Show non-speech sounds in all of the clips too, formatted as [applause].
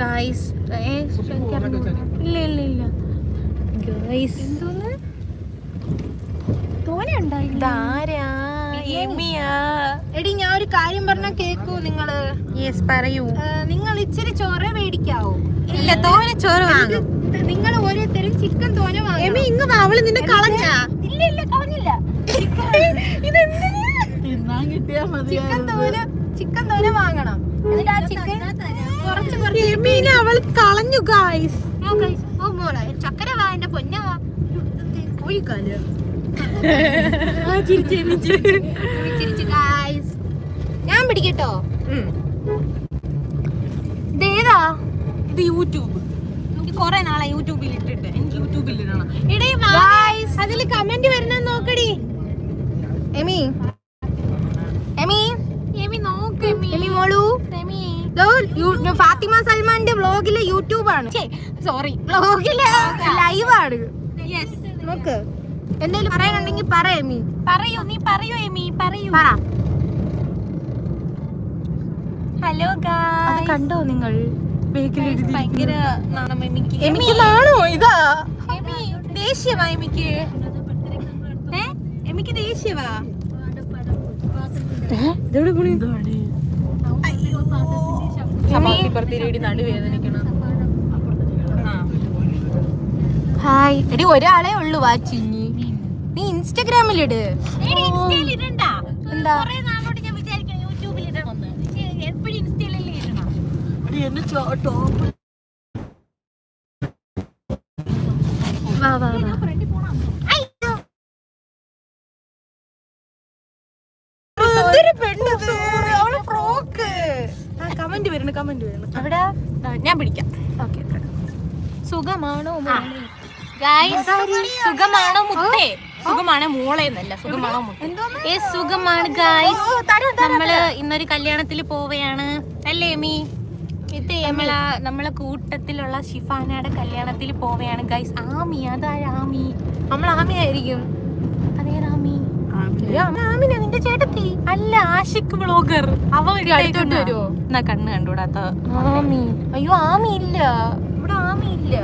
Guys ഇല്ല ഇല്ല ഇല്ല ഗായ്സ് എടി ഞാൻ ഒരു കാര്യം പറഞ്ഞ കേക്കൂ നിങ്ങൾ. യെസ് പറയൂ. നിങ്ങൾ ഇച്ചിരി ചോറ് മേടിക്കാവോ? ഇല്ല തോന ചോറ് വാങ്ങും. നിങ്ങൾ ഓരോരുത്തരും ചിക്കൻ തോനെ എമി ഇങ്ങ് വാ, അവൾ നിന്നെ കളഞ്ഞാ. ഇല്ല ഇല്ല കളഞ്ഞില്ല. ചിക്കൻ [laughs] തോന ചിക്കൻ തോന വാങ്ങണം. എന്നിട്ട് ആ ചിക്കൻ എമീനെ അവൾ കളഞ്ഞു ഗായ്സ് ചക്കര വാ എന്റെ പൊന്ന ചിരിച്ച് ഗായ്സ് ഞാൻ പിടിക്കട്ടോ. ഇതേതാ ഇത്. യൂട്യൂബ് എനിക്ക് കൊറേ നാളെ യൂട്യൂബിൽ ഇട്ടിട്ട്. എനിക്ക് യൂട്യൂബിൽ ഇടണം. ഗായ്സ് അതിൽ കമന്റ് വരുന്ന നോക്കടി. എമി. എമി. എമി നോക്ക് എമി മോളു. എമി. ഫാത്തിമ സൽമാന്റെ വ്ലോഗിലെ യൂട്യൂബാണ്. സോറി വ്ലോഗിലെ ലൈവാണ്. യെസ് നോക്ക്. എന്തെങ്കിലും പറയാനുണ്ടെങ്കിൽ പറ എമി. പറയൂ നീ പറയൂ എമി. പറയൂ. പറ. ഹലോ ഗായ്സ് കണ്ടോ നിങ്ങൾ? ഭയങ്കര നാണോ ഇതാ? എമി ദേഷ്യവാ എമിക്ക്. ദേഷ്യവാ ഹായ്. എടി ഒരാളെ ഉള്ളു വാച്ചിങ് നീ എന്താ? എപ്പോഴും ഇൻസ്റ്റയിലല്ലേ ഇടണം. വാ വാ വാ എന്തൊരു പെണ്ണത് അവൾ ഫ്രോക്ക് കമന്റ് വരുന്നു കമന്റ് വരുന്നു അവിടെ? ഞാൻ പിടിക്കാം. ഓക്കെ സുഖമാണോ സുഖമാണോ മുത്തേ? സുഖമാണോ മോളെ എന്നല്ല സുഖമാണോ മുത്തേ? സുഖമാണ് ഗായ്സ് നമ്മൾ ഇന്നൊരു കല്യാണത്തിൽ പോവുകയാണ് അല്ലേ മീ ഇത് നമ്മളെ നമ്മളെ കൂട്ടത്തിലുള്ള ഷിഫാനയുടെ കല്യാണത്തിൽ പോവുകയാണ് ഗൈസ് ആമി അതായ ആമി നമ്മൾ ആമി അമ്മ ആമിന. നിന്റെ ചേട്ടത്തി. അല്ല ആഷിക് ബ്ലോഗർ അവ അടുത്തോട്ട്? എന്നാ കണ്ണ് കണ്ടുകൂടാത്ത ആമി. അയ്യോ ആമി ഇല്ല. ഇവിടെ ആമി ഇല്ല.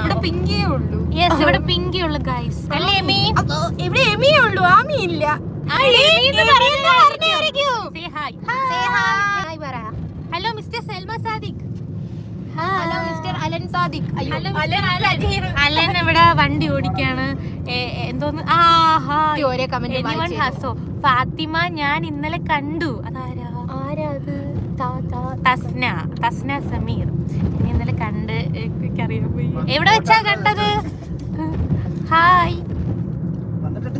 ഇവിടെ പിങ്കേ ഉള്ളൂ. യെസ് ഇവിടെ പിങ്കേ ഉള്ളു ഗൈസ് അല്ലേ എമി? ഇവിടെ എമിയേ ഉള്ളൂ. ആമി ഇല്ല. Hello mister Salma Sadiq hello mister Alan Sadiq. അയ്യോ. അലൻ ഇവിടെ വണ്ടി ഓടിക്കാണ്. എന്തോന്ന്? ആ ഹാ. ഒരേ കമന്റ് ഹസോ. ഫാത്തിമ ഞാൻ ഇന്നലെ കണ്ടു. അതാരാ? ആരാ അത്? തസ്ന. തസ്ന സമീർ. ഞാൻ ഇന്നലെ കണ്ട് എനിക്കറിയാൻ വയ്യ. എവിടെ വെച്ചാ കണ്ടത്? ഹായ്.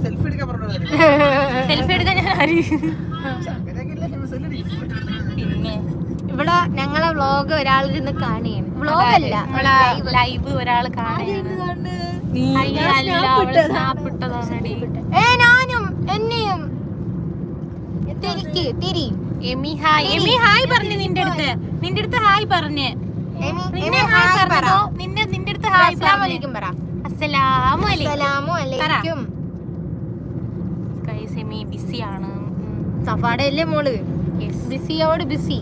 സെൽഫി എടുക്കാൻ പറഞ്ഞു [laughs] സെൽഫി എടുക്കാൻ ഞാൻ ആര്? പിന്നെ. ഇവിടെ ഞങ്ങളെ വ്ലോഗ് ഒരാളിരുന്ന് കാണുകയാണ്. വ്ലോഗ് അല്ല ലൈവ് ഒരാൾ ഏ ഞാനും എന്നെയും. തിരിക്ക് തിരി. എമി ഹായ് എമി ഹായ് പറഞ്ഞു നിന്റെ അടുത്ത്. നിന്റെ അടുത്ത് ഹായ് പറഞ്ഞു. എമി നിന്നെ ഹായ് പറഞ്ഞോ. നിന്റെ നിന്റെ അടുത്ത് ഹായ് പറഞ്ഞു. അലൈക്കും പറ. അസ്സലാമു അലൈക്കും. അസ്സലാമു അലൈക്കും. ഗൈസ് എമി ബിസിയാണ് സഫാടെ അല്ലേ മോൾ? ബിസിയോട് ബിസി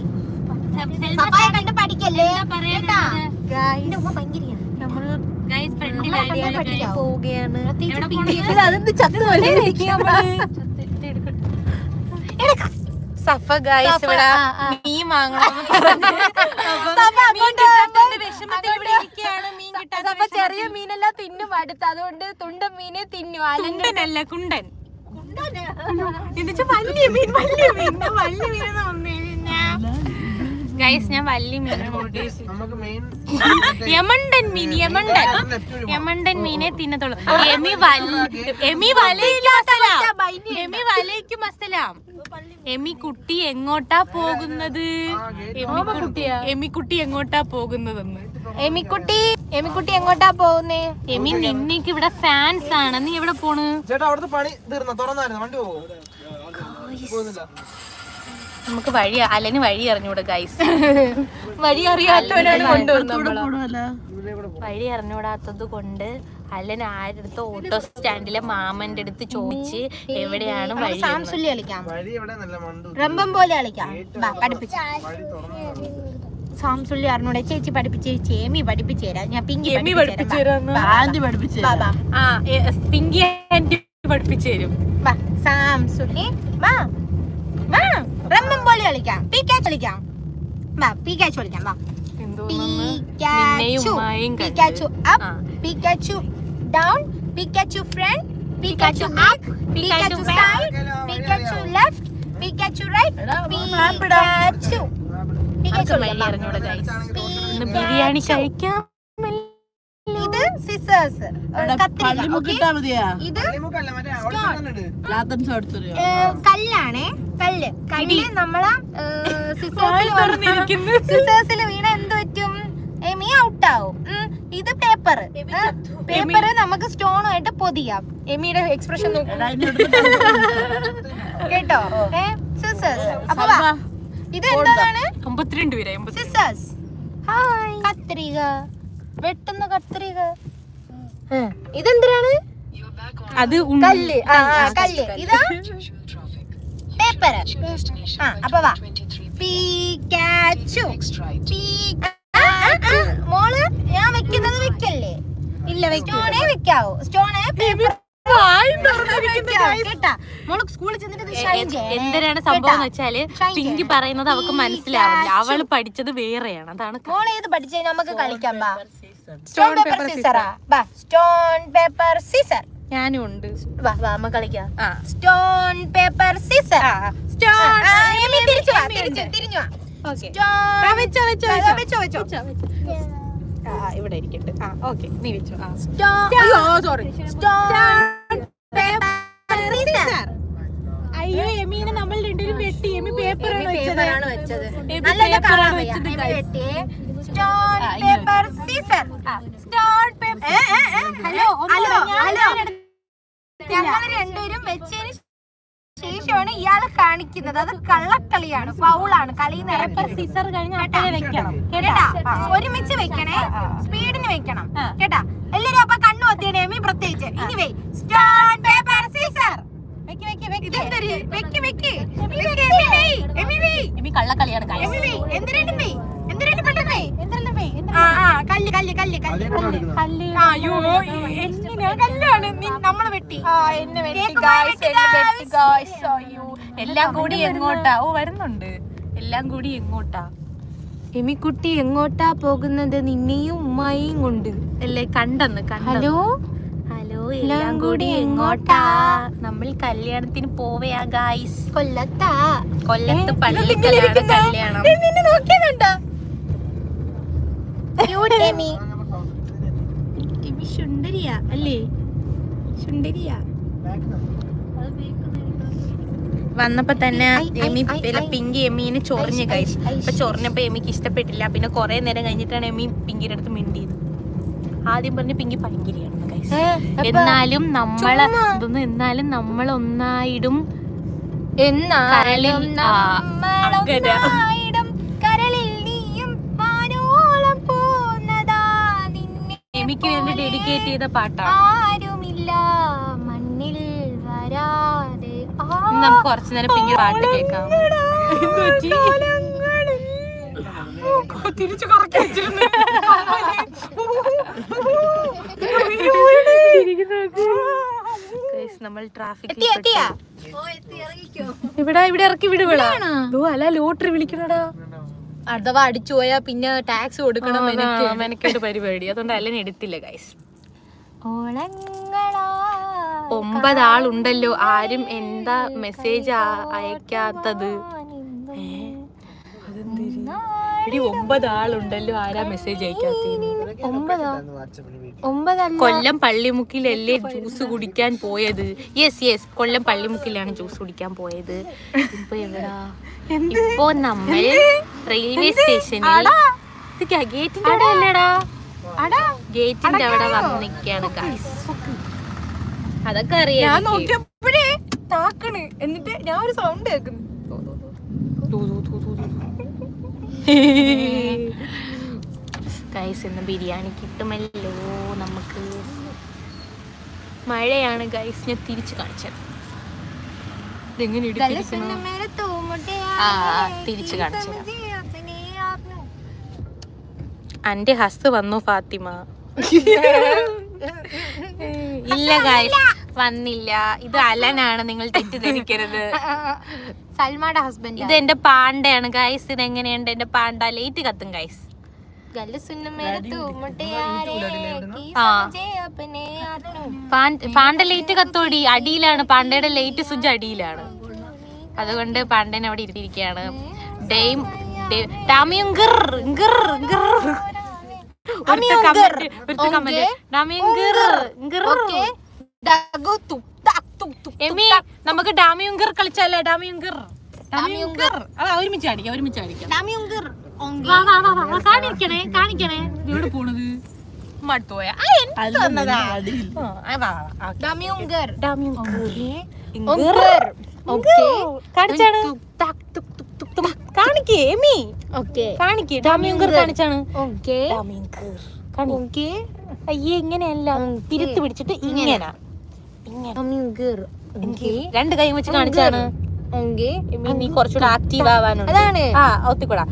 കണ്ട് പഠിക്കല്ലേ. പോവുകയാണ്. അതെന്ത് ചത്തു പോലെ സഫ ഗായ്സ് ഇവിടെ. മീൻ വാങ്ങണം. [laughs] സഫ ചെറിയ മീനെല്ലാം തിന്നും അടുത്ത്. അതുകൊണ്ട് തുണ്ടൻ മീനെ തിന്നു. കുണ്ടനല്ല കുണ്ടൻ. എന്നുവെച്ചാ വലിയ മീൻ വലിയ മീൻ. വലിയ മീൻ ഗൈസ് ഞാൻ വലിയ മെയിൻ [laughs] യമണ്ടൻ മീൻ യമണ്ടൻ. യമണ്ടൻ മീനെ തിന്നത്തുള്ളൂ. എമി വല എമി വലയില്ല അസലാം എമി വലയ്ക്കും അസലാം എമി കുട്ടി എങ്ങോട്ടാ പോകുന്നത്? എമി കുട്ടി എമി കുട്ടി എങ്ങോട്ടാ പോകുന്നതെന്ന്? എമിക്കുട്ടി എമിക്കുട്ടി എങ്ങോട്ടാ പോകുന്നേ? എമി നിന്നേക്ക് ഇവിടെ ഫാൻസ് ആണ്. നീ എവിടെ പോണ്? ചേട്ടാ അവിടുത്തെ പണി തീർന്ന? തുറന്നായിരുന്നു. വണ്ടി പോകും പോകുന്നില്ല. നമുക്ക് വഴി അലന് വഴി അറിഞ്ഞൂടെ ഗൈസ് [laughs] വഴി അറിയാത്തവരാണ് കൊണ്ടുവന്നത് വഴി അറിഞ്ഞൂടാത്തത് കൊണ്ട് അലൻ ആരടുത്ത് ഓട്ടോ സ്റ്റാൻഡിലെ മാമന്റെ അടുത്ത് ചോദിച്ച് എവിടെയാണ് വഴി. കളിക്കാം. പോലെ കളിക്കാം. പഠിപ്പിച്ച്. സാംസുള്ളി അറിഞ്ഞൂടെ ചേച്ചി പഠിപ്പിച്ച് ചേമി പഠിപ്പിച്ചു തരാം. ഞാൻ പിങ്കി പഠിപ്പിച്ചു തരാം. പിങ്കി ആന്റി പഠിപ്പിച്ചു തരും. വാ, സാംസുള്ളി വാ പോലെ കളിക്കാം പി കളിക്കാം വാ പീക്കാച്ച് കളിക്കാം വാ പി കാച്ച് ഉമ്മായും കണ്ട്. Up Pikachu down Pikachu front Pikachu up Pikachu side Pikachu left Pikachu right Pikachu Pikachu Pikachu. Biryani കഴിക്കാം ഇത് സിസേഴ്സ് ഇത് കല്ലാണേ കല്ല് കല്ല് നമ്മളെ സിസേഴ്സിൽ വീണ എന്ത് പറ്റും എമി ഔട്ടാവും ഇത് പേപ്പർ പേപ്പർ നമുക്ക് സ്റ്റോണുമായിട്ട് പൊതിയാം എമിയുടെ എക്സ്പ്രഷൻ കേട്ടോ ഏ സിസേഴ്സ് അപ്പൊ വാ. ഇത് എന്താണ് സിസേഴ്സ് ഹായ് കത്രിക വെട്ടുന്ന കത്രിക. ഇതെന്തിനാണ്? അത് കല്ല്. കല്ല്. ഇതാ? പേപ്പർ. ആ അപ്പൊ വാ. പീക്കാച്ചു മോൾ ഞാൻ വെക്കുന്നത് വെക്കല്ലേ? ഇല്ല സ്റ്റോണേ വെക്കാവോ. സ്റ്റോണേ പേപ്പർ. കേട്ടാ? മോൾ സ്കൂളിൽ ചെന്നിട്ട് ഇത് shine എന്തിനാണ് സംഭവം? വെച്ചാൽ പിങ്കി പറയുന്നത് അവക്ക് മനസ്സിലാവില്ല. അവൾ പഠിച്ചത് വേറെയാണ്. അതാണ് മോൾ ഏത് പഠിച്ചേ നമുക്ക് കളിക്കാം ബാ സ്റ്റോൺ പേപ്പർ സീസറാ വാ സ്റ്റോൺ പേപ്പർ സീസർ ഞാനും ഉണ്ട്. വാ വാ നമുക്ക് കളിക്കാം. ആ. സ്റ്റോൺ പേപ്പർ സീസർ സ്റ്റോൺ തിരിച്ചു വാ തിരിച്ചു തിരിഞ്ഞു വാ. ഇവിടെ ഇരിക്കട്ടെ. ആ ഓക്കെ നീ വെച്ചു. ആ. Stone- അയ്യോ സോറി. അയ്യോ എമീനെ നമ്മൾ രണ്ടുപേരും വെട്ടി. എമി പേപ്പർ ആണ് വെച്ചത്. ആണ് വയ്യ. വെച്ചത്, Emi paper വെട്ടിയേ. Stone paper hello hello hello. ഞങ്ങൾ രണ്ടുപേരും വെച്ചതിന് ശേഷമാണ് ഇയാൾ കാണിക്കുന്നത്. അത് കള്ളക്കളിയാണ് പൗളാണ് കളി പേപ്പർ സീസർ കഴിഞ്ഞ് വെക്കണം. കേട്ടാ? ഒരുമിച്ച് വെക്കണേ സ്പീഡിന് വെക്കണം കേട്ടാ എല്ലാരും അപ്പൊ കണ്ണു ഒത്തിയണേ എമി പ്രത്യേകിച്ച് ഇനി വേ സ്റ്റോൺ പേപ്പർ സീസർ ഇതെന്തൊരു വെക്ക് വെക്ക് വെക്ക്, എമി വെയ്, എമി വെയ്, എമി കള്ളക്കളിയാണ് guys. എമി വെയ്. എന്തിനാണ് വെയ്? എന്തിനാണ് പെട്ടെന്ന് വെയ്? ആ, ആ, കല്ല് കല്ല് കല്ല് കല്ല് കല്ല് ആ, അയ്യോ എന്തിനാ കല്ലാണ് നീ- നമ്മൾ വെട്ടി കേക്ക് വെട്ടി, guys. എല്ലാം കൂടി എങ്ങോട്ടാ? ഓ വരുന്നുണ്ട്. എല്ലാം കൂടി എങ്ങോട്ടാ? എമിക്കുട്ടി എങ്ങോട്ടാ പോകുന്നത്? നിന്നെയും ഉമ്മായും കൊണ്ട്. അല്ലേ കണ്ടെന്ന് ഹലോ? ഹലോ എല്ലാം കൂടി എങ്ങോട്ടാ? നമ്മൾ കല്യാണത്തിന് പോവയാ ഗായ്സ് കൊല്ലത്താ. കൊല്ലത്ത് പള്ളി കല്യാണം എമി സുന്ദരിയാ. അല്ലേ? സുന്ദരിയാ. വന്നപ്പോ തന്നെ എമി. പിങ്കി എമീനെ ചൊറിഞ്ഞ് കഴിച്ചു. അപ്പൊ ചൊറിഞ്ഞപ്പോ എമിക്ക് ഇഷ്ടപ്പെട്ടില്ല പിന്നെ കുറേ നേരം കഴിഞ്ഞിട്ടാണ് എമി പിങ്കിയുടെ അടുത്ത് മിണ്ടിയത് ആദ്യം പറഞ്ഞ പിങ്കി പഴങ്കിരിയാണ്. എന്നാലും നമ്മൾ. ഇതൊന്നും എന്നാലും നമ്മൾ ഒന്നായിടും എന്നാലും എമിക്ക് വേണ്ടി ഡെഡിക്കേറ്റ് ചെയ്ത പാട്ടാണ് ആരുമില്ല നമുക്ക് കുറച്ചു നേരം പിങ്കി പാട്ട് കേൾക്കാം? തിരിച്ചു കറക്കി വെച്ചിരുന്നു. നമ്മൾ ട്രാഫിക്? ഇവിടെ ഇവിടെ ഇറക്കി വിടുവിടാ അല്ല ലോട്ടറി വിളിക്കണടാ. അഥവാ അടിച്ചു പോയാ പിന്നെ ടാക്സ് കൊടുക്കണം പരിപാടി. അതുകൊണ്ട് അല്ലനെ എടുത്തില്ല ഗൈസ് ഓളങ്ങളാ? ഒമ്പതാളുണ്ടല്ലോ. ആരും എന്താ മെസ്സേജ് അയക്കാത്തത്? എടി ഒമ്പതാളുണ്ടല്ലോ. ആരാ മെസ്സേജ് ഒമ്പതോ? ഒമ്പതല്ല. കൊല്ലം പള്ളിമുക്കിലല്ലേ ജ്യൂസ് കുടിക്കാൻ പോയത്? യെസ് യെസ് കൊല്ലം പള്ളിമുക്കിലാണ് ജ്യൂസ് കുടിക്കാൻ പോയത്. ഇപ്പൊ എവിടാ? ഇപ്പൊ നമ്മൾ റെയിൽവേ സ്റ്റേഷനിൽ ഗേറ്റിന്റെ അവിടെ അല്ലേടാ ഗേറ്റിന്റെ അവിടെ വന്ന് നിക്കാണ് അതൊക്കെ അറിയാം ഞാൻ എനിക്ക്. നോക്കിയപ്പോഴേ താക്കണ്. എന്നിട്ട് ഞാൻ ഒരു സൗണ്ട് കേൾക്കുന്നു. തൂ, തൂ, തൂ, തൂ, തൂ. ഗൈസ് ഇന്ന് ബിരിയാണി കിട്ടുമല്ലോ നമുക്ക്. മഴയാണ് ഗൈസ് ഞാൻ തിരിച്ചു കാണിച്ചത് ഇതെങ്ങനെ എടുത്തിരിക്കണം ആ, തിരിച്ച് കാണിച്ചു തരാം. അന്റെ ഹസ് വന്നു ഫാത്തിമ. ഇല്ല ഗൈസ് വന്നില്ല. ഇത് അലനാണ് നിങ്ങൾ തെറ്റിദ്ധരിക്കരുത്. [laughs] സൽമാന്റെ ഹസ്ബൻഡ് ഇത് എന്റെ പാണ്ടയാണ്. ഗൈസ് ഇത് എങ്ങനെയുണ്ട്? എന്റെ പാണ്ട ലേറ്റ് കത്തും ഗൈസ് പാണ്ട ലേറ്റ് കത്തോടി. അടിയിലാണ്. പാണ്ടയുടെ ലേറ്റ് സുജ് അടിയിലാണ്. അതുകൊണ്ട് പാണ്ടൻ അവിടെ ഇരുത്തിയിരിക്കുകയാണ്. ഡെയിം ടാമിയും ഒരു കമന്റ് ടാമിയും ഗിർ ഗിർ ഡഗു തുക് എമി നമുക്ക് ഡാമിയുങ്കർ കളിച്ചാലേ? ഡാമിയുങ്കർ. ഡാമിയുങ്കർ. അതാ ഒരുമിച്ച് അടിക്കാം ഒരുമിച്ച് വാ വാ വാ വാ കാണിക്കണേ കാണിക്കണേ. എവിടെ പോണത്? മടുത്തോയ ആ ഓക്കേ. കാണിക്കേ എമി. ഓക്കേ. കാണിക്കേ ഡാമിയുങ്കർ. കാണിച്ചാണ്. ഓക്കേ. കാണിക്കേ അയ്യേ ഇങ്ങനെയല്ല. തിരുത്ത് പിടിച്ചിട്ട് ഇങ്ങനെ. രണ്ട് കൈ വെച്ച് കാണിച്ചാണ് നീ കുറച്ചുകൂടെ ആക്റ്റീവ് ആവാനുണ്ട്. അതാണ്. ആ ഒത്തിക്കൂടാ.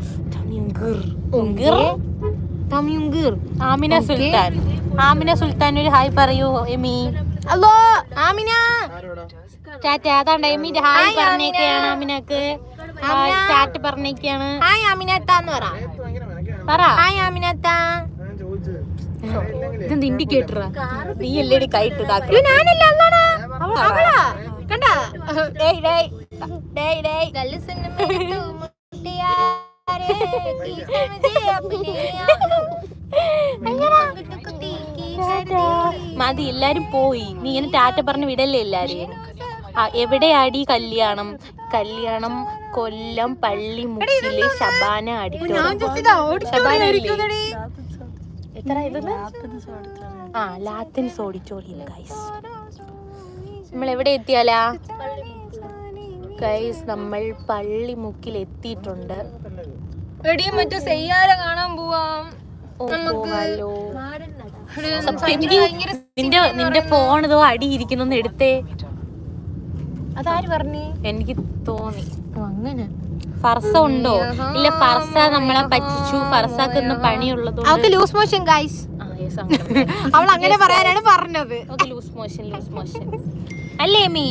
ആമിന സുൽത്താൻ. ആമിന സുൽത്താൻ ഒരു ഹായ് പറയൂ എമി. അല്ലോ ആമിന. ചാറ്റ് അതാണ്ട് എമ്മിന്റെ ഹായ് പറഞ്ഞേക്കാണ് ആമിനക്ക്. ടാറ്റ പറഞ്ഞേക്കാണ്. ഹായ് ആമിനത്താന്ന് പറ. പറ. ഹായ് ആമിനത്താ ഇതെന്ത് ഇൻഡിക്കേറ്ററാ നീ എല്ലടി കൈട്ട് [laughs] മതി എല്ലാരും പോയി. നീ ഇങ്ങനെ ടാറ്റ പറഞ്ഞ് വിടല്ലേ എല്ലാരും എവിടെയാടി കല്യാണം? കല്യാണം കൊല്ലം പള്ളി മുക്കിലെ ശബാന അടിക്കും ശബാന എത്ര ഇതെന്ന്? ആ ലാത്തൻസ് ഓഡിറ്റോറിയം ഗൈസ് നമ്മൾ എവിടെ എത്തിയാലാ? ഗൈസ് നമ്മൾ പള്ളി മുക്കിൽ എത്തിയിട്ടുണ്ട് എടിയും മറ്റു സെയ്യാര കാണാൻ പോവാം. നിന്റെ നിന്റെ ഫോൺ ഇതോ അടിയിരിക്കുന്നു എടുത്തേ. അതാര് പറഞ്ഞു? എനിക്ക് തോന്നി. അങ്ങനെ. ഫർസ ഉണ്ടോ? ഇല്ല ഫർസ നമ്മളെ പറ്റിച്ചു. ഫർസാക്ക് ഇന്ന് പണിയുള്ളത് അവൾക്ക് ലൂസ് മോഷൻ ഗൈസ് അവൾ അങ്ങനെ പറയാനാണ് പറഞ്ഞത്. Loose motion loose motion. അല്ലേ മീ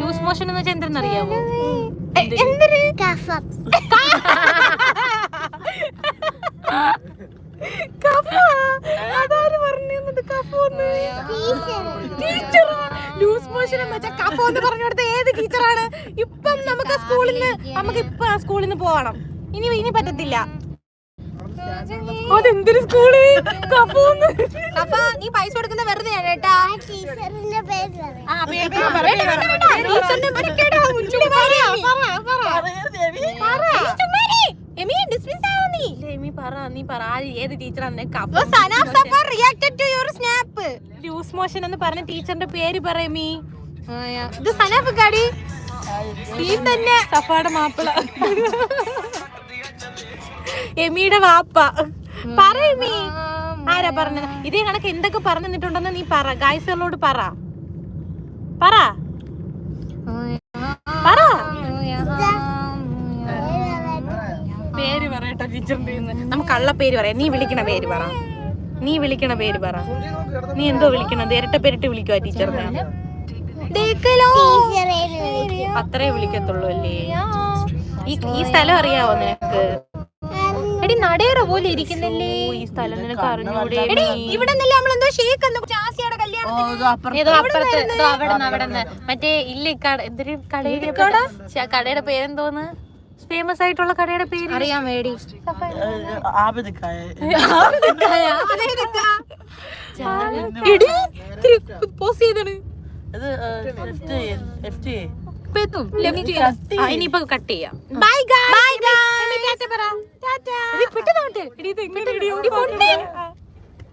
ലൂസ് മോഷൻ എന്ന് വെച്ചാൽ എന്തെന്നറിയാമോ എന്തൊരു [laughs] ലൂസ് മോഷൻ എന്ന് വെച്ചാൽ കഫോ എന്ന് പറഞ്ഞു കൊടുത്ത ഏത് ടീച്ചറാണ് ഇപ്പം നമുക്ക് സ്കൂളിൽ നിന്ന് നമുക്ക് ഇപ്പൊ സ്കൂളിൽ നിന്ന് പോകണം ഇനി ഇനി പറ്റത്തില്ല. അതെന്തൊരു സ്കൂൾ? കഫോന്ന്. അപ്പൊ നീ പൈസ കൊടുക്കുന്ന വെറുതെ കേട്ടാ ടീച്ചറിന്റെ പേര് പറയമീ ഇത് സനാഫ് കാടി സീൻ തന്നെ സഫാടെ മാപ്പിള. എമിയുടെ വാപ്പ. പറയമീ ആരാ പറഞ്ഞത്? ഇതേ കണക്ക് എന്തൊക്കെ പറഞ്ഞു നിന്നിട്ടുണ്ടെന്ന് നീ പറ. ഗായ്സുകളോട് പറ. പറ. പറ. പേര് പറയട്ടോ ടീച്ചറിന്റെ നമുക്ക് കള്ള പേര് പറയാം. നീ വിളിക്കണ പേര് പറ. നീ വിളിക്കണ പേര് പറ. നീ എന്തോ വിളിക്കണത്? ഇരട്ട പേരിട്ട് വിളിക്കുവാ ടീച്ചറിനെ അത്രേ വിളിക്കത്തുള്ളൂ അല്ലേ? ഈ ഈ സ്ഥലം അറിയാവോ നിനക്ക്? എടി നടേറ പോലെ ഇരിക്കുന്നില്ലേ? ഈ സ്ഥലം നിനക്ക് അറിഞ്ഞൂടെ എടി ഇവിടെ നിന്നല്ലേ നമ്മളെന്തോ ഷേക്ക് എന്ന് ചാസിയുടെ കല്യാണത്തിന് ഏതോ അപ്പുറത്ത്. ഏതോ അവിടെ നിന്ന് അവിടെ നിന്ന്. മറ്റേ ഇല്ല ഈ കട എന്തൊരു കടയുടെ പേരെന്തോന്ന്? ഫേമസ് ആയിട്ടുള്ള കടയുടെ പേര്? അറിയാൻ വേണ്ടി എടി, ഇത്തിരി pause ചെയ്താണ്. പെത്തും ആ, ഇനിയിപ്പോ കട്ട് ചെയ്യാം. ബൈ ഗൈസ് ടാറ്റ പറ. ടാറ്റ പെട്ടെന്ന് എടി ഇത് എങ്ങനെ